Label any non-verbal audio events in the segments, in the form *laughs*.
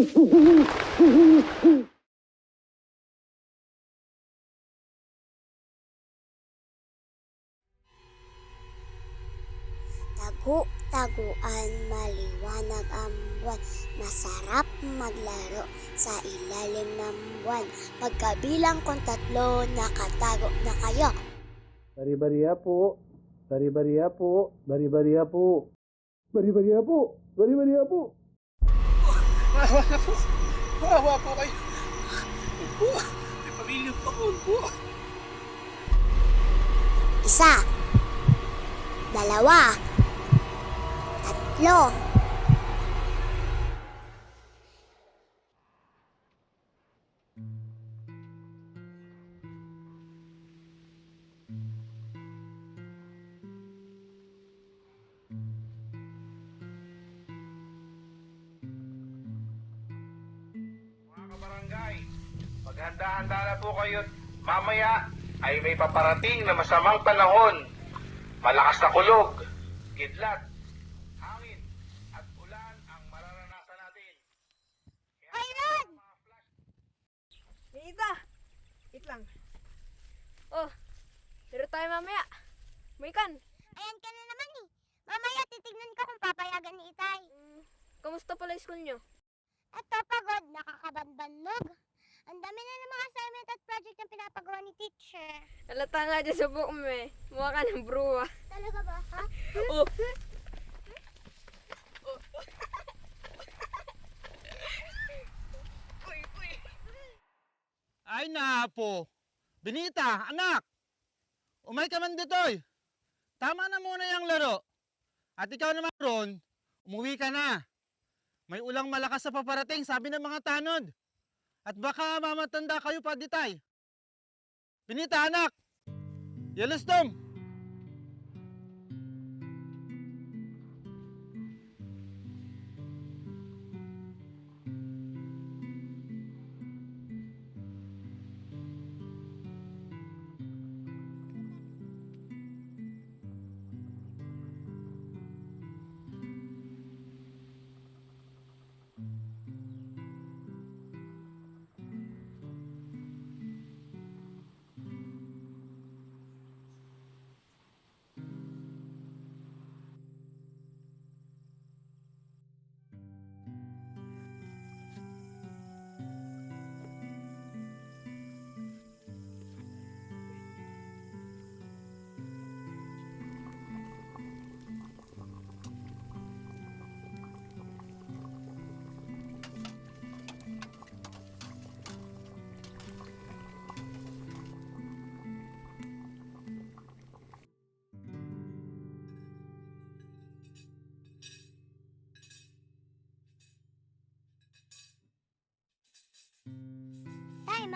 Tagu-taguan, maliwanag ang buwan. Masarap maglaro sa ilalim ng buwan. Pagkabilang kong tatlo, nakatago na kayo. Bari-bariya po. Bari-bariya po. Bari-bariya po. Bari-bariya po. Bari-bariya po. Maawa na po. Maawa po kayo. Po. May pamilya po ako po. Isa. Dalawa. Tatlo. Maghanda-handa na po kayo. Mamaya ay may paparating na masamang panahon. Malakas na kulog, kidlat, hangin, at ulan ang mararanasan natin. Kaya Ayun! Nita! Wait lang. Oh, laro tayo mamaya. May kan. Ayan ka na naman eh. Mamaya titignan ko kung papayagan ni Itay. Mm, kamusta pala yung school nyo? Eto pagod, nakakabanbannog. Ang dami na ng mga assignment at project na pinapagawa ni teacher. Halata nga dyan sa book mo eh. Mukha ka ng bruwa. Talaga ba, ha? Oh, Ay na po. Benita, anak. Umay ka man dito eh. Tama na muna yung laro. At ikaw naman Ron, umuwi ka na. May ulang malakas sa paparating, sabi ng mga tanod. At baka mamatanda kayo pa ditay. Benita, anak. Tay,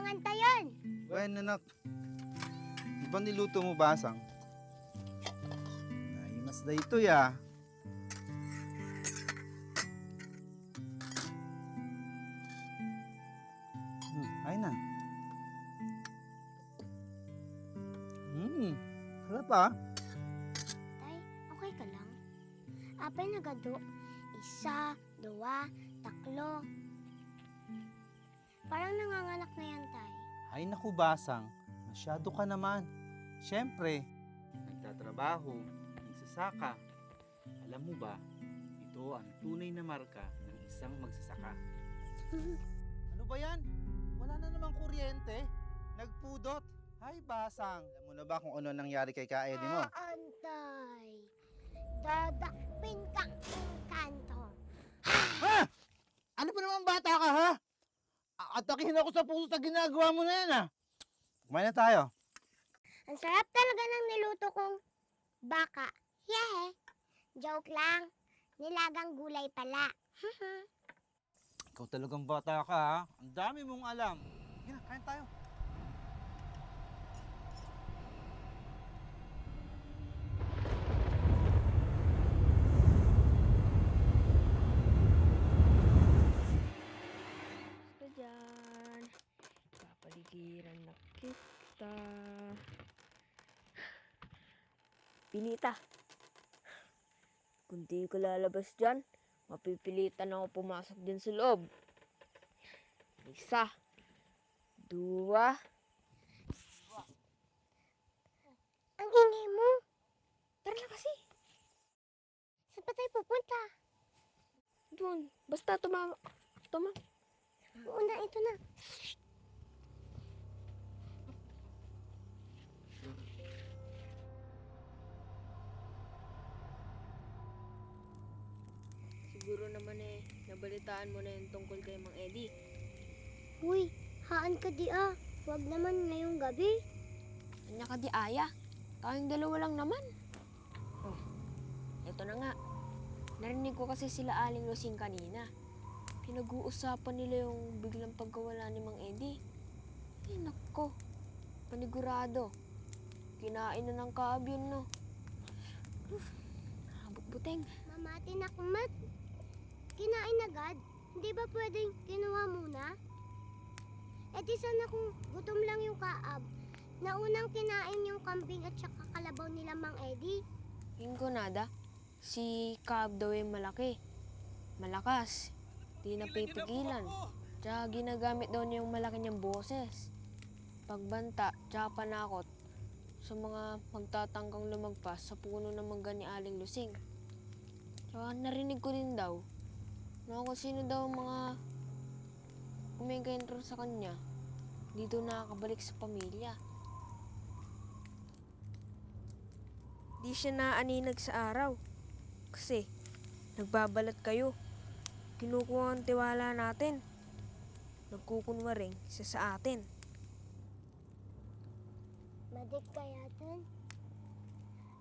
manganta yun. Bueno, anak. Di ba niluto mo basang? Ay, mas da ito ya. Hmm, ay na. Hmm, harap ah. Tay, okay ka lang? Apay nagado. Isa, dua, taklo. Parang nanganganak na naku basang, masyado ka naman. Siyempre, nagtatrabaho, nagsasaka. Alam mo ba, ito ang tunay na marka ng isang magsasaka. *laughs* ano ba yan? Wala na namang kuryente. Nagpudot. Ay basang. Alam mo na ba kung ano nangyari kay Kaedi mo? Aantay. Dadakpin kang kanto. Ha? Ano pa naman bata ka ha? Atakihin ako sa puso sa ginagawa mo na yan ah. Kumain na tayo. Ang sarap talaga ng niluto kong baka. Yehe. Joke lang. Nilagang gulay pala. *laughs* Ikaw talagang bata ka ha. Ang dami mong alam. Sige na, kain tayo. Gusto dyan. Papaligiran na kita. Pinita. Kung di ko lalabas dyan, mapipilitan ako pumasok din sa loob. Isa. Dua. Ang ingay mo. Tara na kasi. Saan pa tayo pupunta? Doon. Basta tumama. Tuma. Oo na, ito na. Siguro naman eh, nabalitaan mo na yung tungkol kay Mang Eddie. Uy, haan ka di ah. Huwag naman ngayong gabi. Kanya ka di aya. Tayong dalawa lang naman. Oh, eto na nga. Narinig ko kasi sila Aling Lusing kanina. Pinag-uusapan nila yung biglang pagkawala ni Mang Eddie. Ay, nako. Panigurado. Kinain na ng kaab yun, no? Uf, nakabutbuteng. Mamati na kumat. Kinain agad. Hindi ba pwedeng kinuha muna? Eh di sana kung gutom lang yung kaab. Naunang kinain yung kambing at saka kalabaw nila Mang Eddie. Yung nada, si Kaab daw yung malaki. Malakas. Di na pipigilan. Tsaka ginagamit daw niya yung malaki niyang boses. Pagbanta, tsaka panakot sa mga magtatangkang lumagpas sa puno ng mangga ni Aling Lusing. Tsaka narinig ko din daw na kung sino daw mga umengkentro sa kanya, dito nakakabalik sa pamilya. Di siya naaninag sa araw. Kasi, nagbabalat kayo. Kinukuha ang tiwala natin. Nagkukunwaring isa sa atin. Madik kaya dun?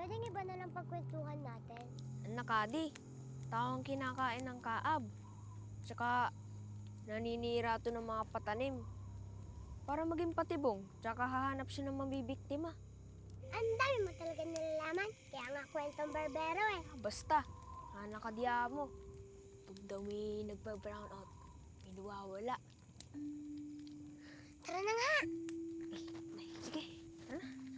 Pwedeng iba na lang pagkwentuhan natin. Anak Adi, taong kinakain ng kaab. Tsaka, naninira to ng mga patanim. Para maging patibong, tsaka hahanap siya ng mabibiktima. Ang dami mo talaga nilalaman. Kaya nga kwentong barbero eh. Basta, anak ka mo. Pag daw may nagpa-brown out, may nawawala. Tara na nga! Sige, tara na.